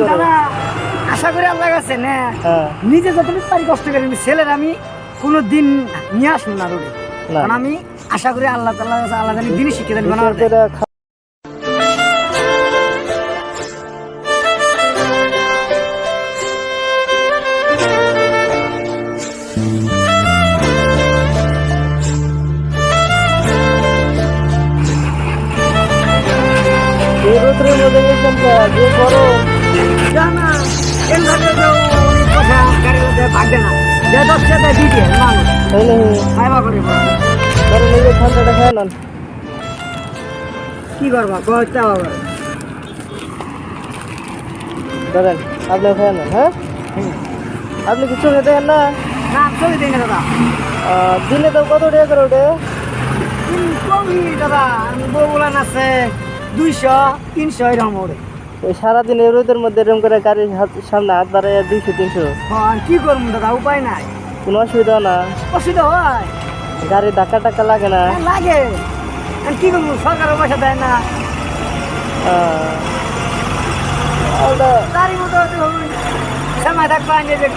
দাদা আশা করি আল্লাহ কাছে না। হ্যাঁ। নিজে যতটুকু পারি কষ্ট করে ছেলের আমি কোনো দিন নিয়ে আসুন না না। কারণ আমি আশা করি আল্লাহ তাল্লাহ কাছে আল্লাহ জানি দিনই শিখে দেন রোদ্রের মধ্যে গেছেন যে গরম জানা এমভাবে তো অনেক কথা গাড়ির মধ্যে ভাগবে না। যে দশটা দেয় দিতে মানুষ তাই নাকি খাইবা করে বলো। ধরেন নিজে ঠান্ডাটা খেয়ে নেন। কি করবা? কয়টা হবে ধরেন আপনি খেয়ে নেন হ্যাঁ? আপনি কিছু দেখেন না? না চলে দিন দাদা। আহ, দিনে তো কত টাকা করে তিন দাদা। বগুলান আছে দুইশো তিনশো এরকম ওরে ওই সারাদিন এই রোদের মধ্যে এরকম করে গাড়ির সামনে হাত বাড়াই দুইশো তিনশো। হ্যাঁ, কি করব দাদা উপায় নাই। কোনো অসুবিধা না। অসুবিধা হয়? গাড়ি ধাক্কা টাক্কা লাগে না। হ্যাঁ, লাগে। কি করব সরকারের পয়সা দেয় না। গাড়ি মতো সময় থাকবে যে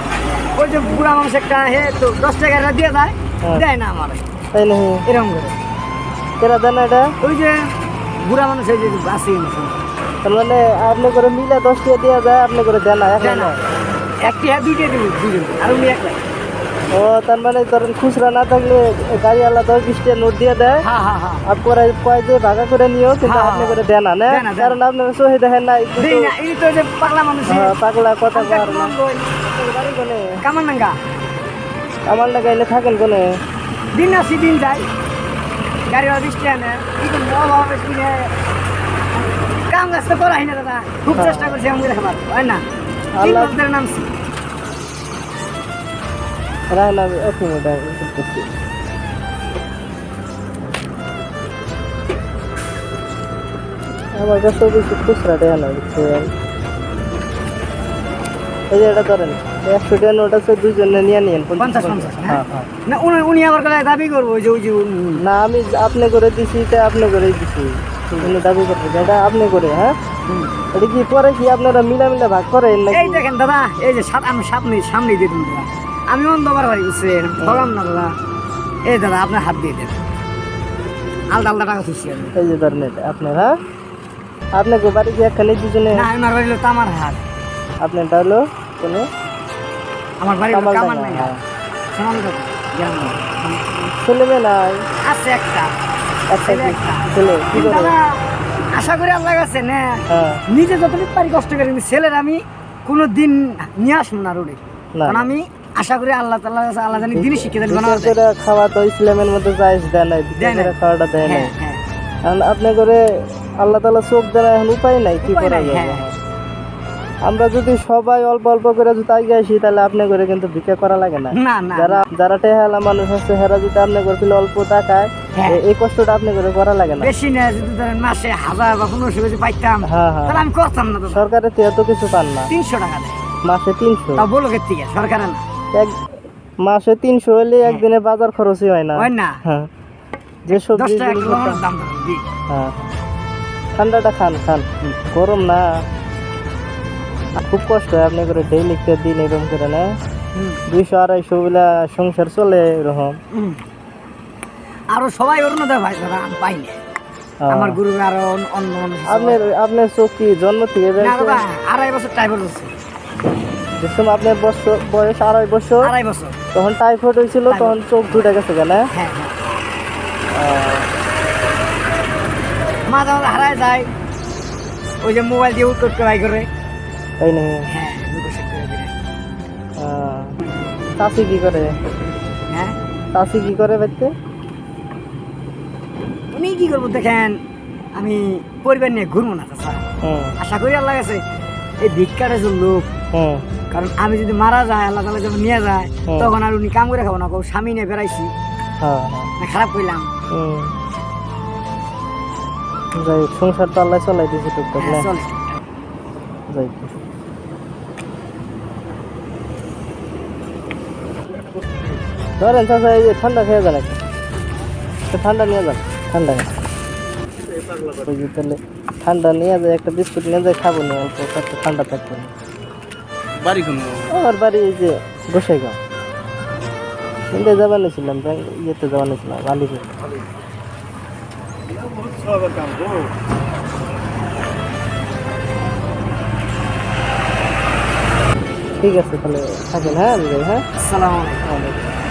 ওই যে বুড়া মানুষ একটা হে তো দশ টাকা দিয়ে দেয় হ্যাঁ। দেয় না আমার। তাই নাকি? এরকম করে। কেরা দেন এটা? ওই যে বুড়া মানুষ এই যে আসি তার মানে আপনি করে মিলে দশ টাকা দেওয়া যায় আপনি করে দেন না এখন না। একটি হ্যাঁ দুইটাই দেবো দুজন আর উনি একলাই ও তার মানে ধরেন খুচরা না থাকলে গাড়ি আলাদা দশ বিশ টাকা নোট দিয়ে দেয় হ্যাঁ হ্যাঁ হ্যাঁ। আর পরে কয় যে ভাগা করে নিও কিন্তু আপনি। করে দেন না কারণ আপনার সহি দেখেন না পাগলা কথা কামান নাঙ্গা? আমার না গাইলে থাকেন কোনে? দিন আসি দিন যাই। গাড়ি ওরা বৃষ্টি আনে কাম কাজ তো করাই না দাদা। খুব হ্যাঁ। চেষ্টা করছি আমি খাবার হয় না? আল্লাহ- বছরের নামছি? রায় এক মিনিট করতেছি। আমার কাছে বেশি খুচরা টাকা না বুঝছেন এই যে এটা ধরেন একশো টাকা নোট আছে দুজনে নিয়ে পঞ্চাশ হ্যাঁ? হ্যাঁ না উনি আবার দাবি করব যে না আমি আপনি করে দিছি এটা আপনি করে দিছি। উনি দাবি করতে এটা আপনি করে হ্যাঁ? এটা কি পরে কি আপনারা মিলা মিলা ভাগ করেন নাকি? এই দেখেন দাদা এই যে সাত আমি সামনে সামনে দিয়ে দিন দাদা। আমি অন্ধবার বাড়ি বুঝছেন বললাম না দাদা। এই দাদা আপনার হাত দিয়ে দেন। আলদা আলদা টাকা খুশি আমি। এই যে ধরেন আপনার হ্যাঁ? আপনাকে বাড়ি কি একখানে দুজনে না আমার বাড়ি হলো তামার হাট। আপনারটা হলো কোনো আমার বাড়ি কামার নাই। ছেলে মেয়ে নাই। আছে একটা। আশা করি আল্লাহ কাছে না? হ্যাঁ। নিজে যতটুকু পারি কষ্ট করি ছেলের আমি কোনো দিন নিয়ে আসব না রোডে। কারণ আমি আশা করি আল্লাহ তাল্লাহ কাছে আল্লাহ জানি দিনই শিখে দেন করে খাওয়া তো ইসলামের মধ্যে জায়েজ দেয়। করে খাওয়াটা দেয় হ্যাঁ হ্যাঁ। কারণ আপনি করে আল্লাহ তালা চোখ দেওয়া না, এখন উপায় নাই কি করে হ্যাঁ। আমরা যদি সবাই অল্প অল্প করে যদি আগে আসি তাহলে আপনি করে কিন্তু ভিক্ষা করা লাগে না। যারা যারা টেহালা মানুষ আছে হেরা যদি আপনি করে দিলে অল্প টাকায় হ্যাঁ। এই কষ্টটা আপনি করে করা লাগে না। বেশি না যদি ধরেন মাসে হাজার বা পনেরোশো বেশি পাইতাম হ্যাঁ হ্যাঁ। তাহলে আমি করতাম না সরকারের তো এত কিছু পান না। তিনশো টাকা দেয় মাসে তিনশো। তাও বলো কে থেকে? সরকারে না? এক মাসে তিনশো হলে একদিনে বাজার খরচই হয় না। হয় না। যে সবজি ঠান্ডাটা খান খান। গরম না। খুব কষ্ট হয় আপনি করে ডেইলি একটা দিন এরকম করে না? দুইশো আড়াইশো গুলা সংসার চলে এরকম। আরও সবাই অরুণোদয় ভাই। আমার গুরু আরও অন্য। আপনার আপনার চোখ কি জন্ম থেকে আড়াই বছর টাইফয়েড হচ্ছে আপনার বছর বয়স আড়াই বছর আড়াই বছর। তখন টাইফয়েড হয়েছিল তখন চোখ দুটা গেছে কেন হ্যাঁ হ্যাঁ। মাঝে মাঝে হারায় যায়। ওই যে মোবাইল দিয়ে ভাই করে। তাই নাকি? হ্যাঁ চাষি কি করে? হ্যাঁ? চাষি কি করে বাড়িতে? উনি কি করব দেখেন আমি পরিবার নিয়ে ঘুরবো না আশা করি আল্লাহ কাছে এই ভিক্ষাটা যে লোক কারণ আমি যদি মারা যায় আল্লাহ তালা যখন নিয়ে যায় তখন আর উনি কাম করে খাব না কেউ স্বামী নিয়ে বেড়াইছি। হ্যাঁ। হ্যাঁ খারাপ করলাম যাই সংসার তো আল্লাহ চলাই দিয়েছে টুকটাক না চলে যাই হোক। ধরেন চাচা এই যে ঠান্ডা খেয়ে যান ঠান্ডা নিয়ে যান ঠান্ডা ওই যে তাহলে ঠান্ডা নিয়ে যায় একটা বিস্কুট নিয়ে যায় খাব না অল্প একটু ঠান্ডা থাকবে না বাড়ি কোন আমার বাড়ি এই যে গোসাইগাঁও। ইন্ডিয়া যাবার নিয়েছিলাম ইয়েতে যাবার নিয়েছিলাম আলিপুর ঠিক আছে তাহলে থাকেন হ্যাঁ আমি যাই হ্যাঁ আসসালামু আলাইকুম ওয়ালাইকুম।